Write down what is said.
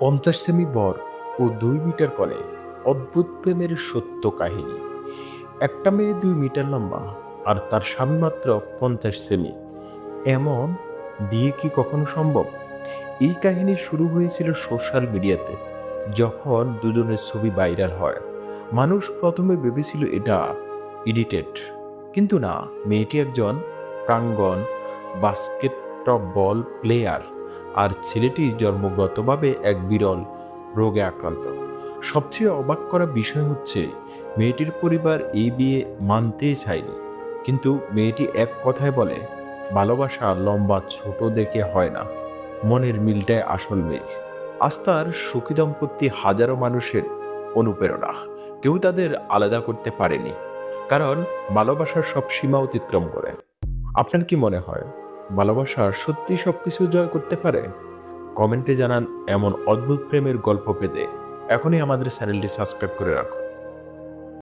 পঞ্চাশ সেমি বর ও দুই মিটার কলে অদ্ভুত প্রেমের সত্য কাহিনী। একটা মেয়ে দুই মিটার লম্বা আর তার স্বামী মাত্র পঞ্চাশ সেমি। এমন বিয়ে কি কখনো সম্ভব? এই কাহিনী শুরু হয়েছিল সোশ্যাল মিডিয়াতে, যখন দুজনের ছবি ভাইরাল হয়। মানুষ প্রথমে ভেবেছিল এটা এডিটেড। কিন্তু না, মেয়েটি একজন প্রাঙ্গন বাস্কেট বল প্লেয়ার। আর ছেলেটি জন্মগতভাবে এক বিরল রোগে আক্রান্ত। সবচেয়ে অবাক করা বিষয় হচ্ছে, মেয়েটির পরিবার এই বিয়ে মানতেই চায়নি। কিন্তু মেয়েটি এক কথায় বলে, ভালোবাসা লম্বা ছোট দেখে হয় না। মনের মিলটাই আসল মেয়ে। আস্থার সুখী দম্পতি হাজারো মানুষের অনুপ্রেরণা। কেউ তাদের আলাদা করতে পারেনি। কারণ ভালোবাসার সব সীমা অতিক্রম করে। আপনার কি মনে হয়? ভালোবাসা সত্যি সব কিছু জয় করতে পারে? কমেন্টে জানান এমন অদ্ভুত প্রেমের গল্প পেতে। এখনই আমাদের চ্যানেলটি সাবস্ক্রাইব করে রাখুন।